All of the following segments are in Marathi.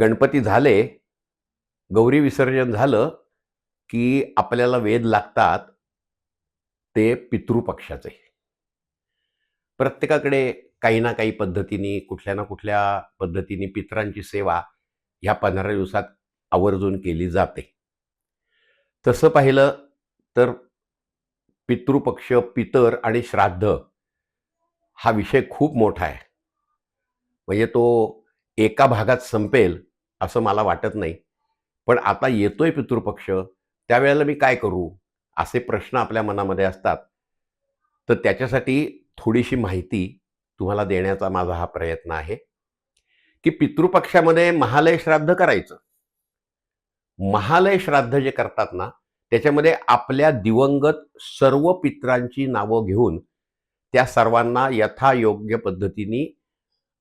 गणपती झाले गौरी विसर्जन झालं की आपल्याला वेद लागतात ते पितृपक्षाचे. प्रत्येकाकडे काही ना काही पद्धतीने कुठल्या ना कुठल्या पद्धतीने पितरांची सेवा ह्या पंधरा दिवसात आवर्जून केली जाते. तसं पाहिलं तर पितृपक्ष पितर आणि श्राद्ध हा विषय खूप मोठा आहे. म्हणजे तो एका भागात संपेल असं मला वाटत नाही. पण आता येतोय पितृपक्ष त्यावेळेला मी काय करू? असे प्रश्न आपल्या मनामध्ये असतात. तर त्याच्यासाठी थोडीशी माहिती तुम्हाला देण्याचा माझा हा प्रयत्न आहे की पितृपक्षामध्ये महालय श्राद्ध करायचं. महालय श्राद्ध जे करतात ना त्याच्यामध्ये आपल्या दिवंगत सर्व पित्रांची नावं घेऊन त्या सर्वांना यथायोग्य पद्धतीने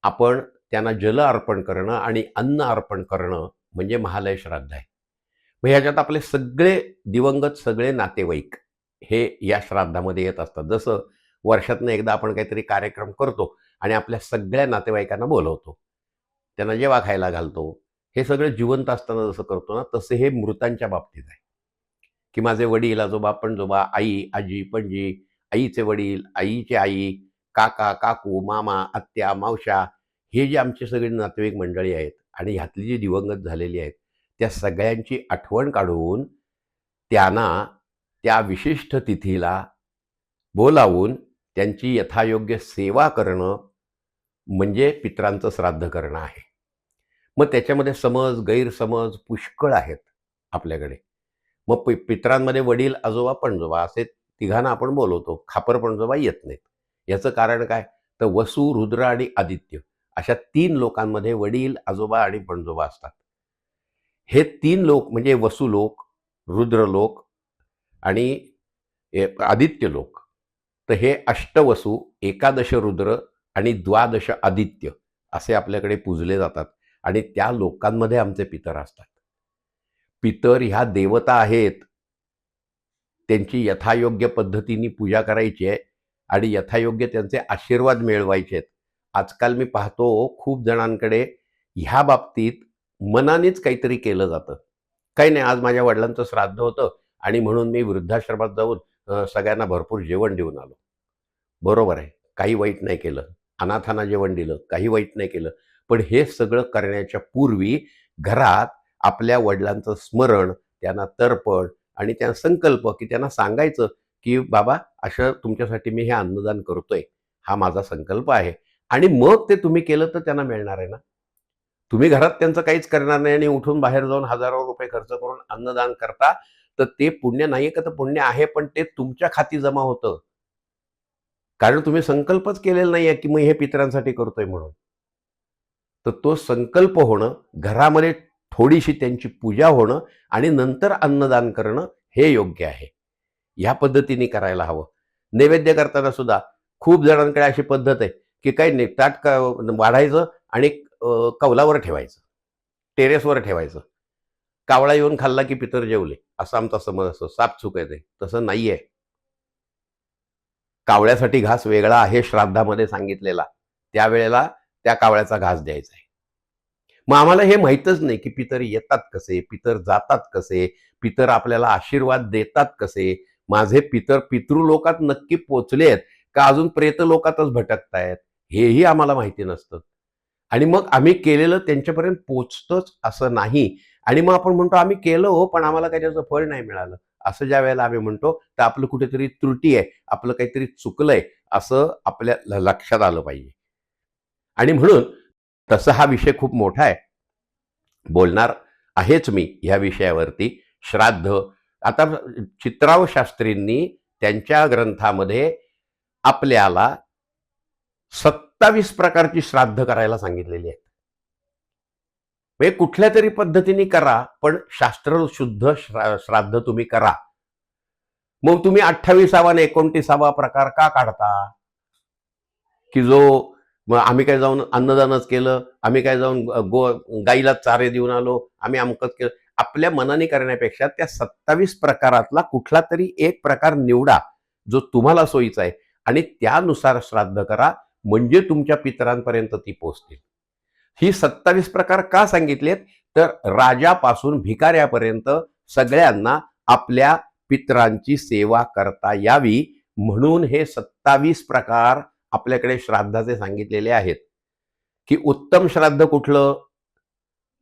आपण त्यांना जल अर्पण करणं आणि अन्न अर्पण करणं म्हणजे महालय श्राद्ध आहे. मग ह्याच्यात आपले सगळे दिवंगत सगळे नातेवाईक हे या श्राद्धामध्ये येत असतात. जसं वर्षातनं एकदा आपण काहीतरी कार्यक्रम करतो आणि आपल्या सगळ्या नातेवाईकांना बोलवतो. त्यांना जेव्हा खायला घालतो. हे सगळं जिवंत असताना जसं करतो ना तसं हे मृतांच्या बाबतीत आहे. की माझे वडील आजोबा पणजोबा आई आजी पणजी आईचे वडील आईचे आई काका काकू मामा आत्या मावशा हे जे आमचे सगळे नातेवाईक मंडळी आहेत आणि ह्यातली जी दिवंगत झालेली आहेत त्या सगळ्यांची आठवण काढून त्यांना त्या विशिष्ट तिथीला बोलावून त्यांची यथायोग्य सेवा करणं म्हणजे पित्रांचं श्राद्ध करणं आहे. मग त्याच्यामध्ये समज गैरसमज पुष्कळ आहेत आपल्याकडे. मग पि पित्रांमध्ये वडील आजोबा पणजोबा असे तिघांना आपण बोलवतो खापर पणजोबा येत नाहीत. याचं कारण काय? तर वसु रुद्र आणि आदित्य. अशा तीन लोकांमध्ये वडील आजोबा आणि पणजोबा असतात. हे तीन लोक म्हणजे वसु लोक रुद्र लोक आणि आदित्य लोक. तर हे अष्टवसू एकादश रुद्र आणि द्वादश आदित्य असे आपल्याकडे पूजले जातात आणि त्या लोकांमध्ये आमचे पितर असतात. पितर ह्या देवता आहेत. त्यांची यथायोग्य पद्धतीने पूजा करायची आहे आणि यथायोग्य त्यांचे आशीर्वाद मिळवायचे आहेत. आजकाल मी पाहतो खूप जणांकडे ह्या बाबतीत मनानेच काहीतरी केलं जातं. काही नाही आज माझ्या वडिलांचं श्राद्ध होतं आणि म्हणून मी वृद्धाश्रमात जाऊन सगळ्यांना भरपूर जेवण देऊन आलो. बरोबर आहे काही वाईट नाही केलं. अनाथांना जेवण दिलं काही वाईट नाही केलं. पण हे सगळं करण्याच्या पूर्वी घरात आपल्या वडिलांचं स्मरण त्यांना तर्पण आणि त्यांना संकल्प की त्यांना सांगायचं की बाबा असं तुमच्यासाठी मी हे अन्नदान करतोय. हा माझा संकल्प आहे. आणि मग ते तुम्ही केलं तर त्यांना मिळणार आहे ना? तुम्ही घरात त्यांचं काहीच करणार नाही आणि उठून बाहेर जाऊन हजारो रुपये खर्च करून अन्नदान करता तर ते पुण्य नाहीये का तर पुण्य आहे पण ते तुमच्या खाती जमा होतं. कारण तुम्ही संकल्पच केलेला नाहीये की मी हे पितरांसाठी करतोय म्हणून. तर तो संकल्प होणं घरामध्ये थोडीशी त्यांची पूजा होणं आणि नंतर अन्नदान करणं हे योग्य आहे. ह्या पद्धतीने करायला हवं. नैवेद्य करताना सुद्धा खूप जणांकडे अशी पद्धत आहे. की काही निपटाट का वाढायचं आणि कौलावर ठेवायचं. टेरेसवर ठेवायचं. कावळा येऊन खाल्ला की पितर जेवले. असा आमचा समज असतो. साप चुकायचे तसं नाहीये. कावळ्यासाठी घास वेगळा आहे श्राद्धामध्ये सांगितलेला. त्यावेळेला त्या कावळ्याचा घास द्यायचा आहे. मग आम्हाला हे माहीतच नाही की पितर येतात कसे पितर जातात कसे पितर आपल्याला आशीर्वाद देतात कसे. माझे पितर पितृलोकात नक्की पोचलेत का अजून प्रेत लोकातच भटकतायत? हेही आम्हाला माहिती नसतं. आणि मग आम्ही केलेलं त्यांच्यापर्यंत पोचतंच असं नाही. आणि मग आपण म्हणतो आम्ही केलं हो पण आम्हाला काही त्याचं फळ नाही मिळालं. असं ज्या वेळेला आम्ही म्हणतो तर आपलं कुठेतरी त्रुटी आहे आपलं काहीतरी चुकलंय असं आपल्या ल- लक्षात आलं पाहिजे. आणि म्हणून तसा हा विषय खूप मोठा आहे. बोलणार आहेच मी ह्या विषयावरती. श्राद्ध. आता चित्राव शास्त्रींनी त्यांच्या ग्रंथामध्ये आपल्याला सत्तावीस प्रकारची श्राद्ध करायला सांगितलेली आहेत. म्हणजे कुठल्या तरी पद्धतीने करा पण शास्त्र शुद्ध श्रा- श्राद्ध तुम्ही करा. मग तुम्ही अठ्ठावीसावा आणि एकोणतीसावा प्रकार का काढता? की जो मग आम्ही काय जाऊन अन्नदानच केलं आम्ही काय जाऊन गो गाईला चारे देऊन आलो आम्ही अमकच केलं. आपल्या मनाने करण्यापेक्षा त्या सत्तावीस प्रकारातला कुठला तरी एक प्रकार निवडा जो तुम्हाला सोयीचा आहे. आणि त्यानुसार श्राद्ध करा म्हणजे तुमच्या पितरांपर्यंत ती पोचतील. ही सत्तावीस प्रकार का सांगितलेत? तर राजापासून भिकाऱ्यापर्यंत सगळ्यांना आपल्या पित्रांची सेवा करता यावी म्हणून हे सत्तावीस प्रकार आपल्याकडे श्राद्धाचे सांगितलेले आहेत. की उत्तम श्राद्ध कुठलं?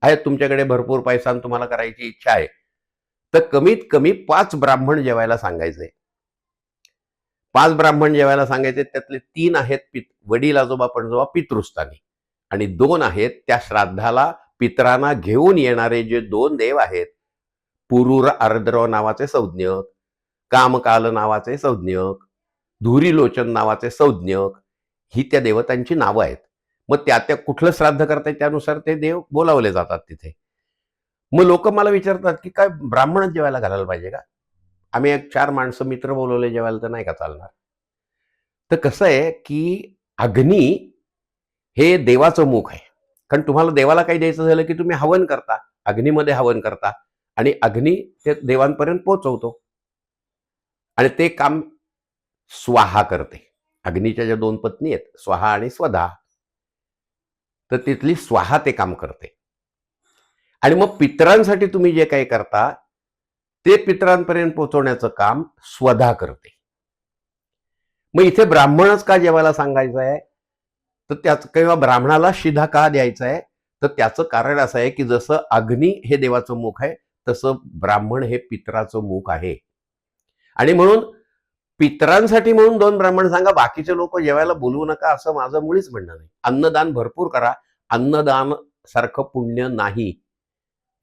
आहे तुमच्याकडे भरपूर पैसा आणि तुम्हाला करायची इच्छा आहे. तर कमीत कमी पाच ब्राह्मण जेवायला सांगायचे पाच ब्राह्मण जेवायला सांगायचे त्यातले तीन आहेत पित वडील आजोबा पणजोबा पितृस्थानी. आणि दोन आहेत त्या श्राद्धाला पितरांना घेऊन येणारे जे दोन देव आहेत पुरुर आर्द्र नावाचे संज्ञक कामकाल नावाचे संज्ञक धुरीलोचन नावाचे संज्ञक ही त्या देवतांची नावं आहेत. मग त्या त्या कुठलं श्राद्ध करताय त्यानुसार ते देव बोलावले जातात तिथे. मग लोक मला विचारतात की काय ब्राह्मणच जेवायला घालायला पाहिजे का? आम्ही एक चार माणसं मित्र बोलवले जेवायला तर नाही का चालणार? तर कसं आहे की अग्नी हे देवाचं मुख आहे. कारण तुम्हाला देवाला काही द्यायचं झालं की तुम्ही हवन करता. अग्नीमध्ये हवन करता. आणि अग्नी ते देवांपर्यंत पोचवतो आणि ते काम स्वाहा करते. अग्नीच्या ज्या दोन पत्नी आहेत स्वाहा आणि स्वधा तर तिथली स्वाहा ते काम करते. आणि मग पितरांसाठी तुम्ही जे काही करता ते पितरांपर्यंत पोहोचवण्याचं काम स्वधा करते. मग इथे ब्राह्मणच का जेवायला सांगायचं आहे? तर त्याच किंवा ब्राह्मणाला शिधा का द्यायचा आहे? तर त्याचं कारण असं आहे की जसं अग्नी हे देवाचं मुख आहे तसं ब्राह्मण हे पितराचं मुख आहे. आणि म्हणून पितरांसाठी म्हणून दोन ब्राह्मण सांगा बाकीचे लोक जेवायला बोलवू नका असं माझं मुळीच म्हणणं नाही. अन्नदान भरपूर करा. अन्नदान सारखं पुण्य नाही.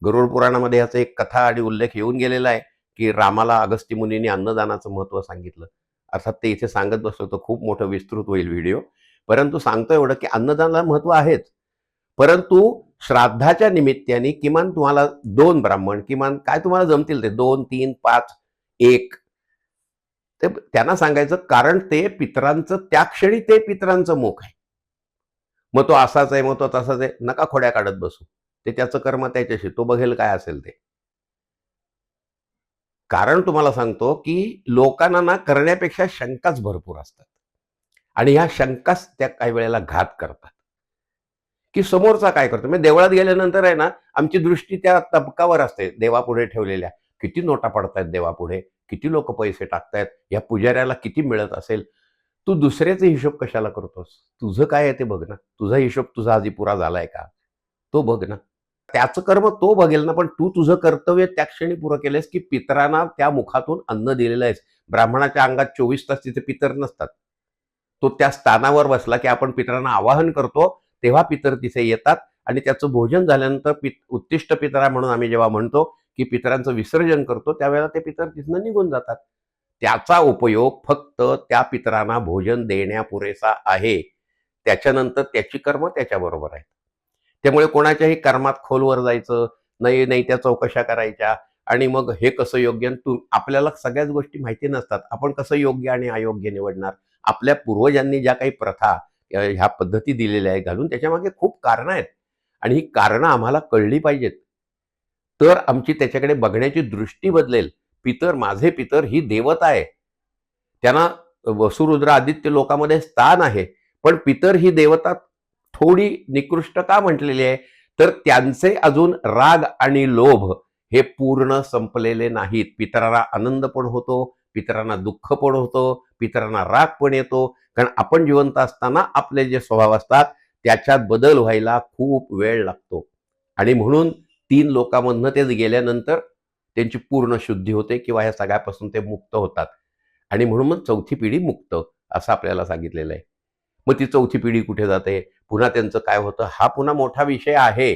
गरुड पुराणामध्ये याचा एक कथा आणि उल्लेख येऊन गेलेला आहे की रामाला अगस्ती मुनीने अन्नदानाचं महत्त्व सांगितलं. अर्थात ते इथे सांगत बसलो तर खूप मोठं विस्तृत होईल व्हिडिओ. परंतु सांगतो एवढं की अन्नदानाला महत्त्व आहेच. परंतु श्राद्धाच्या निमित्ताने किमान तुम्हाला दोन ब्राह्मण किमान काय तुम्हाला जमतील ते? दोन तीन पाच एक. ते त्यांना सांगायचं कारण ते पितरांचं त्या क्षणी ते पितरांचं मुख आहे. मग तो असाच आहे मग तो तसाच आहे. नका खोड्या काढत बसू. ते त्याचं कर्म त्याच्याशी तो बघेल काय असेल ते. कारण तुम्हाला सांगतो की लोकांना ना करण्यापेक्षा शंकाच भरपूर असतात. आणि ह्या शंकाच त्या काही वेळेला घात करतात. की समोरचा काय करतो म्हणजे देवळात गेल्यानंतर आहे ना आमची दृष्टी त्या तबकावर असते. देवापुढे ठेवलेल्या किती नोटा पडतायत देवापुढे किती लोक पैसे टाकतायत या पुजाऱ्याला किती मिळत असेल? तू दुसऱ्याचे हिशोब कशाला करतोस? तुझं काय आहे ते बघ ना. तुझा हिशोब तुझा आधी पुरा झालाय का? तो बघ ना. त्याचं कर्म तो बघेल ना पण तू तुझं कर्तव्य त्या क्षणी पुरं केलंयस की पितरांना त्या मुखातून अन्न दिलेलं आहेस. ब्राह्मणाच्या अंगात चोवीस तास तिथे पितर नसतात. तो त्या स्थानावर बसला की आपण पितरांना आवाहन करतो तेव्हा पितर तिथे येतात आणि त्याचं भोजन झाल्यानंतर पित उत्तिष्ट पितरा म्हणून आम्ही जेव्हा म्हणतो की पितरांचं विसर्जन करतो त्यावेळेला ते पितर तिथनं निघून जातात. त्याचा उपयोग फक्त त्या पितरांना भोजन देण्यापुरेसा आहे. त्याच्यानंतर त्याची कर्म त्याच्याबरोबर आहे त्यामुळे कोणाच्याही कर्मात खोलवर जायचं नाही नाही त्या चौकशा करायच्या. आणि मग हे कसं योग्य आणि तू आपल्याला सगळ्याच गोष्टी माहिती नसतात. आपण कसं योग्य आणि अयोग्य निवडणार? आपल्या पूर्वजांनी ज्या काही प्रथा ह्या पद्धती दिलेल्या आहेत घालून त्याच्यामागे खूप कारणं आहेत. आणि ही कारणं आम्हाला कळली पाहिजेत. तर आमची त्याच्याकडे बघण्याची दृष्टी बदलेल. पितर माझे पितर ही देवता आहे. त्यांना वसुरुद्र आदित्य लोकामध्ये स्थान आहे. पण पितर ही देवता थोडी निकृष्ट का म्हटलेली आहे तर त्यांचे अजून राग आणि लोभ हे पूर्ण संपलेले नाहीत. पितरांना आनंद पण होतो पितरांना दुःख पण होतो पितरांना राग पण येतो. कारण आपण जिवंत असताना आपले जे स्वभाव असतात त्याच्यात बदल व्हायला खूप वेळ लागतो. आणि म्हणून तीन लोकांमधनं ते गेल्यानंतर त्यांची पूर्ण शुद्धी होते किंवा ह्या सगळ्यापासून ते मुक्त होतात. आणि म्हणून मग चौथी पिढी मुक्त असं आपल्याला सांगितलेलं आहे. मग ती चौथी पिढी कुठे जाते? पुन्हा त्यांचं काय होतं? हा पुन्हा मोठा विषय आहे.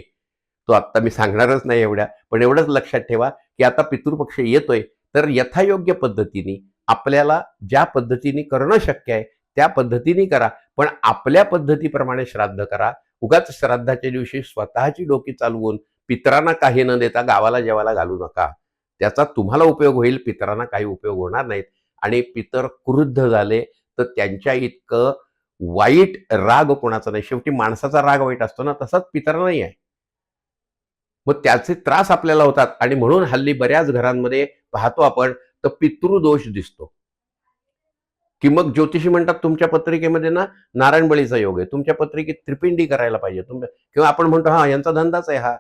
तो आत्ता मी सांगणारच नाही एवढ्या पण एवढंच लक्षात ठेवा की आता पितृपक्ष येतोय. तर यथायोग्य पद्धतीने आपल्याला ज्या पद्धतीने करणं शक्य आहे त्या पद्धतीने करा. पण आपल्या पद्धतीप्रमाणे श्राद्ध करा. उगाच श्राद्धाच्या दिवशी स्वतःची डोकी चालवून पितरांना काही न देता गावाला जेवायला घालू नका. त्याचा तुम्हाला उपयोग होईल पितरांना काही उपयोग होणार नाहीत. आणि पितर क्रुद्ध झाले तर त्यांच्या इतकं वाईट राग कोणाचा नाही. शेवटी माणसाचा राग वाईट असतो ना तसाच पितरा नाही आहे. मग त्याचे त्रास आपल्याला होतात आणि म्हणून हल्ली बऱ्याच घरांमध्ये पाहतो आपण तर पितृदोष दिसतो. की मग ज्योतिषी म्हणतात तुमच्या पत्रिकेमध्ये ना नारायण बळीचा योग आहे. तुमच्या पत्रिकेत त्रिपिंडी करायला पाहिजे. तुमच्या किंवा आपण म्हणतो हा यांचा धंदाच आहे हा.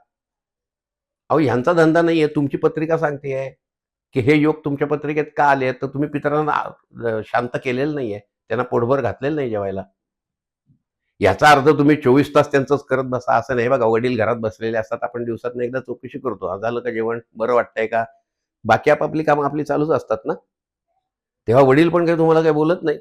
अहो यांचा धंदा नाहीये तुमची पत्रिका सांगते आहे की हे योग तुमच्या पत्रिकेत का आले तर तुम्ही पितरांना शांत केलेलं नाहीये त्यांना पोटभर घातलेलं नाही जेवायला. याचा अर्थ तुम्ही चोवीस तास त्यांचंच करत बसा. असं नाही बघा वडील घरात बसलेले असतात. आपण दिवसात एकदा चौकशी करतो. झालं का जेवण? बरं वाटतंय का? बाकी आपापली कामं आपली चालूच असतात ना? तेव्हा वडील पण काही तुम्हाला काही बोलत नाहीत.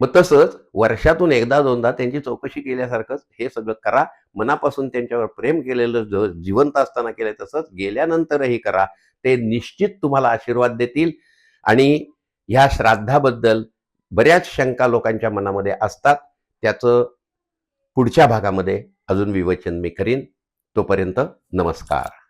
मग तसंच वर्षातून एकदा दोनदा त्यांची चौकशी केल्यासारखंच हे सगळं करा. मनापासून त्यांच्यावर प्रेम केलेलं ज- जिवंत असताना केलंय तसंच गेल्यानंतरही करा. ते निश्चित तुम्हाला आशीर्वाद देतील. आणि ह्या श्राद्धाबद्दल बऱ्याच शंका लोकांच्या मनामध्ये असतात. त्याचं पुढच्या भागामध्ये अजून विवेचन मी करीन. तोपर्यंत नमस्कार.